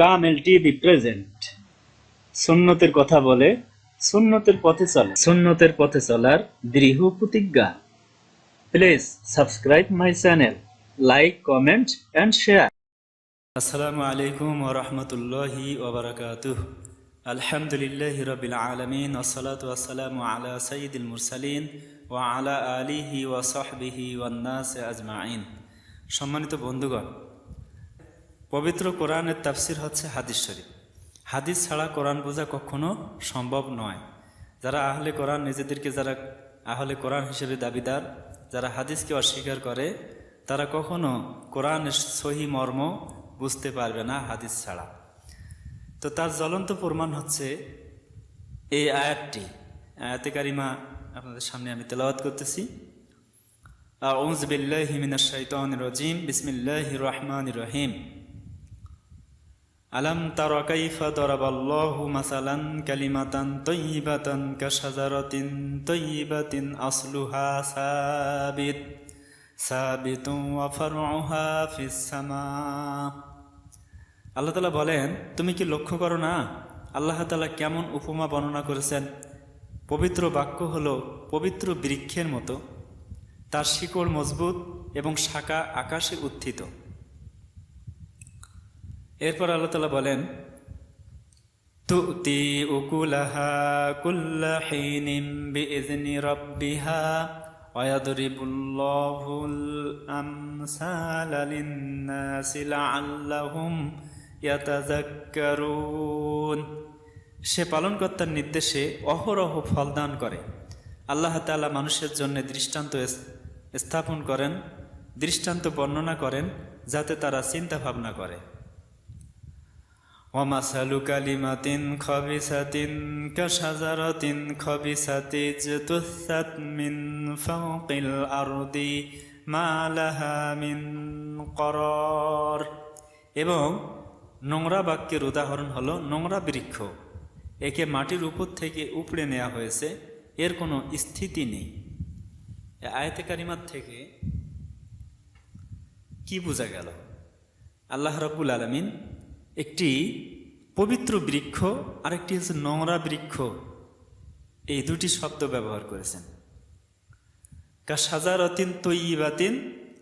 কামেল TV present সুন্নতের কথা বলে, সুন্নতের পথে চলে। সুন্নতের পথে চলার দৃঢ় প্রতিজ্ঞা। Please subscribe my channel like comment and share আসসালামু আলাইকুম ওয়া রাহমাতুল্লাহি ওয়া বারাকাতুহু। আলহামদুলিল্লাহি রাব্বিল আলামিন ওয়াসসালাতু ওয়াসসালামু আলা সাইয়্যিদিল মুরসালিন ওয়া আলা আলিহি ওয়া সাহবিহি ওয়ান নাস আজমাইন। সম্মানিত বন্ধুগণ পবিত্র কোরআনের তাফসির হচ্ছে হাদিস শরীফ। হাদিস ছাড়া কোরআন বোঝা কখনো সম্ভব নয়। যারা আহলে কোরআন নিজেদেরকে যারা আহলে কোরআন হিসেবে দাবিদার, যারা হাদিসকে অস্বীকার করে, তারা কখনো কোরআনের সহি মর্ম বুঝতে পারবে না হাদিস ছাড়া। তো তার জ্বলন্ত প্রমাণ হচ্ছে এই আয়াতটি। আয়াতে কারিমা আপনাদের সামনে আমি তেলাওয়াত করতেছি। আউজ বিল্লাহি মিনাশ শাইতানির রাজিম। বিসমিল্লাহির রহমানির রহিম। আলম তার কাইফা দরাবাল্লাহু মাসালান কালিমাতান তৈবাতান কাশাজারাতিন তৈবাতিন আসলুহা সাবিত সাবিতু ওয়া ফারউহা ফিস সামা। আল্লাহ তালা বলেন, তুমি কি লক্ষ্য করো না আল্লাহ তালা কেমন উপমা বর্ণনা করেছেন? পবিত্র বাক্য হলো পবিত্র বৃক্ষের মতো। তার শিকড় মজবুত এবং শাখা আকাশে উত্থিত। এরপর আল্লাহ তালা বলেন, তুতি উকুলাহা কুল্লা হিনিম বিইজনি রাব্বিহা ওয়ায়াদরিবুল্লাহুল আমসালা লিন্নাসি লাআল্লাহুম ইয়াতাযাক্কারুন। সে পালনকর্তার নির্দেশে অহরহ ফলদান করে। আল্লাহ তাআলা মানুষের জন্য দৃষ্টান্ত স্থাপন করেন, দৃষ্টান্ত বর্ণনা করেন, যাতে তারা চিন্তা ভাবনা করে। ومثل كلمة خبيثة كشجرة خبيثة اجتثت من فوق الأرض ما لها من قرار এবং নোংরা বাক্যের উদাহরণ হলো নোংরা বৃক্ষ একে মাটির উপর থেকে উপড়ে নেওয়া হয়েছে এর কোনো স্থিতি নেই এ আয়তে কারিমার থেকে কি বোঝা গেল আল্লাহ রাব্বুল আলমিন একটি পবিত্র বৃক্ষ আর একটি হচ্ছে নোংরা বৃক্ষ। এই দুটি শব্দ ব্যবহার করেছেন। কা সাজারতিন তৈবাতিন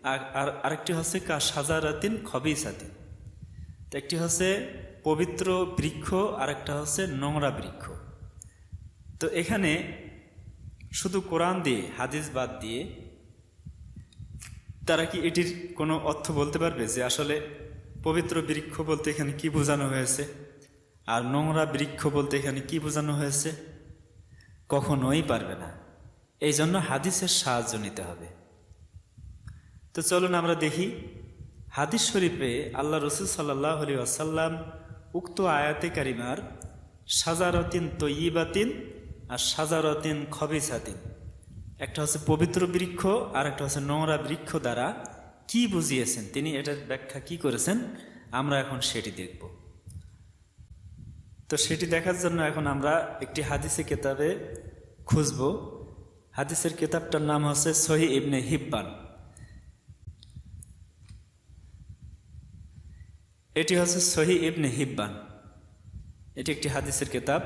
আর আর আরেকটি হচ্ছে কা সাজারাতিন খবিসাতিন। একটি হচ্ছে পবিত্র বৃক্ষ আর একটা হচ্ছে নোংরা বৃক্ষ। তো এখানে শুধু কোরআন দিয়ে, হাদিস বাদ দিয়ে, তারা কি এটির কোনো অর্থ বলতে পারবে যে আসলে পবিত্র বৃক্ষ বলতে এখানে কি বোঝানো হয়েছে? আর নোংরা বৃক্ষ বলতে এখানে কি বোঝানো হয়েছে? কখনোই পারবে না। এই জন্য হাদিসের সাহায্য নিতে হবে। তো চলুন আমরা দেখি, হাদিস শরীফে আল্লাহ রসুল সাল্লাহ আলী আসাল্লাম উক্ত আয়াতে কারিমার সাজারতিন তৈবাতিন আর সাজারতিন খবিসাতিন। একটা হচ্ছে পবিত্র বৃক্ষ আর একটা হচ্ছে নোংরা বৃক্ষ দ্বারা কি বুঝিয়েছেন? তিনি এটার ব্যাখ্যা কি করেছেন? আমরা এখন সেটি দেখব। তো সেটি দেখার জন্য এখন আমরা একটি হাদিসে কেতাবে খুঁজব। হাদিসের কেতাবটার নাম হচ্ছে সহি ইবনে হিব্বান। এটি হচ্ছে সহি ইবনে হিব্বান। এটি একটি হাদিসের কেতাব।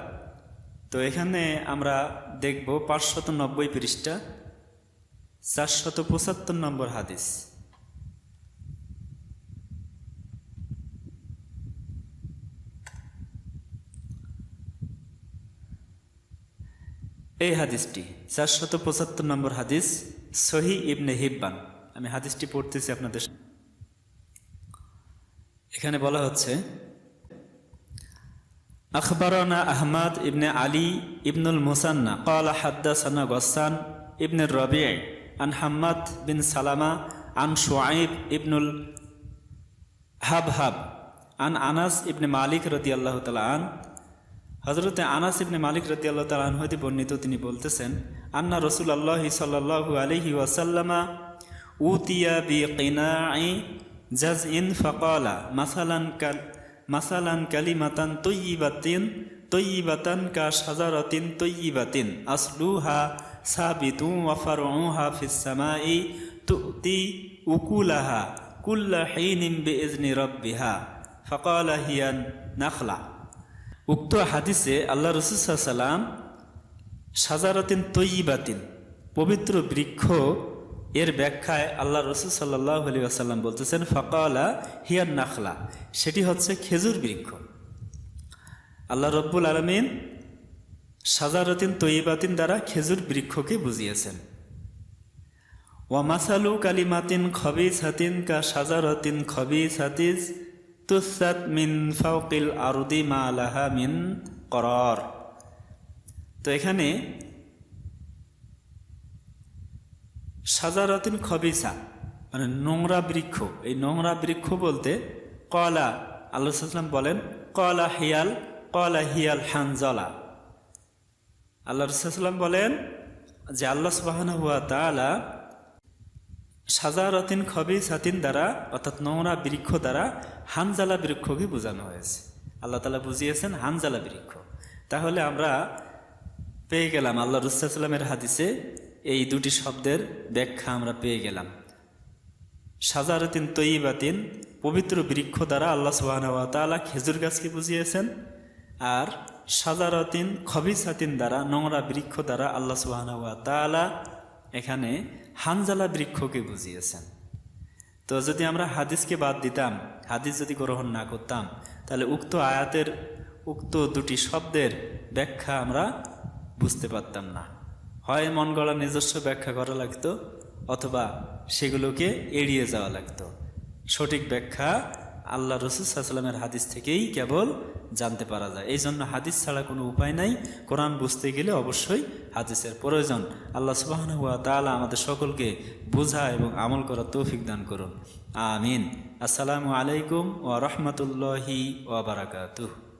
তো এখানে আমরা দেখব পাঁচশত নব্বই পৃষ্ঠা, চারশত পঁচাত্তর নম্বর হাদিস। এই হাদিসটি, চারশত পঁচাত্তর নম্বর হাদিস সহি ইবনে হিব্বান। আমি হাদিসটি পড়তেছি আপনাদের এখানে বলা হচ্ছে, আখবরানা আহমদ ইবনে আলী ইবনুল মুসান্না কলা হাদ্দাসানা গসান ইবনে রবি আন হাম্মাদ বিন সালামা আন সোয়াইব ইবনুল হাব হাব আন আনাস ইবনে মালিক রতি আল্লাহ তালা আন হজরতে আনাস ইবনে মালিক রতি আল্লাহ তালান হইতে বর্ণিত তিনি বলতেছেন, আন্না রসুল আল্লাহ সাল্লাহু আলহি ওয়াসাল্লামা উতিয়া বি কিনাই জাজ ইন ফকালা, মাসালান কাল, মাসালান কালিমাতান তৈবাতিন তৈবাতান কা সাজারাতিন তৈবাতিন আসলুহা সাবিতু ওয়াফারউহা ফিস সামাই তুতি উকুলাহা কুল্লা হিনিম বিইজনি রাব্বিহা, ফকালা হিয়ান নাখলা। উক্ত হাদিসে আল্লাহ রসুলাম সাজারাতিন তৈবাতিন পবিত্র বৃক্ষ, এর ব্যাখ্যায় আল্লাহ রসুল সাল্লাহ আলী আসাল্লাম বলতেছেন, ফকালা হিয়ান নাখলা সেটি হচ্ছে খেজুর বৃক্ষ। আল্লাহ রব্বুল আলমিন সাজারতিন তৈবাতিন দ্বারা খেজুর বৃক্ষকে বুঝিয়েছেন। ওয়ামাসালু কালিমাতিন খবিস হাতিন কা সাজারতিন খবিস হাতিস তুসাত মিন ফাউকিল আরুদি মা লাহা মিন করর। তো এখানে সাজারতিন খবিসা মানে নোংরা বৃক্ষ, এই নোংরা বৃক্ষ বলতে কলা, আল্লাহ বলেন, কলা হিয়াল কলা হিয়াল হানজলা। আল্লাহ রসুলাম বলেন যে আল্লাহ সুবাহন হুয়া তালা সাজারতিন খবি সাতিন দ্বারা, অর্থাৎ নোংরা বৃক্ষ দ্বারা হানজালা বৃক্ষকে বোঝানো হয়েছে। আল্লাহ তালা বুঝিয়েছেন হানজালা বৃক্ষ। তাহলে আমরা পেয়ে গেলাম আল্লাহ রুসাল্লামের হাদিসে এই দুটি শব্দের ব্যাখ্যা আমরা পেয়ে গেলাম। সাজারতিন তৈবাতিন পবিত্র বৃক্ষ দ্বারা আল্লাহ সুবাহ তালা খেজুর গাছকে বুঝিয়েছেন আর সাজারতিন খবিসাতিন দ্বারা নোংরা বৃক্ষ দ্বারা আল্লাহ সুবাহ তালা এখানে হানজালা বৃক্ষকে বুঝিয়েছেন। তো যদি আমরা হাদিসকে বাদ দিতাম, হাদিস যদি গ্রহণ না করতাম, তাহলে উক্ত আয়াতের উক্ত দুটি শব্দের ব্যাখ্যা আমরা বুঝতে পারতাম না। হয় মন গড়া নিজস্ব ব্যাখ্যা করা লাগতো, অথবা সেগুলোকে এড়িয়ে যাওয়া লাগতো। সঠিক ব্যাখ্যা আল্লাহ রসুলামের হাদিস থেকেই কেবল জানতে পারা যায়। এই জন্য হাদিস ছাড়া কোনো উপায় নাই। কোরআন বুঝতে গেলে অবশ্যই হাদিসের প্রয়োজন। আল্লাহ সুবাহন হুয়া তালা আমাদের সকলকে বোঝা এবং আমল করার তৌফিক দান করুন। আমিন। আসসালামু আলাইকুম ও রহমতুল্লাহি ওবরাকাতুহ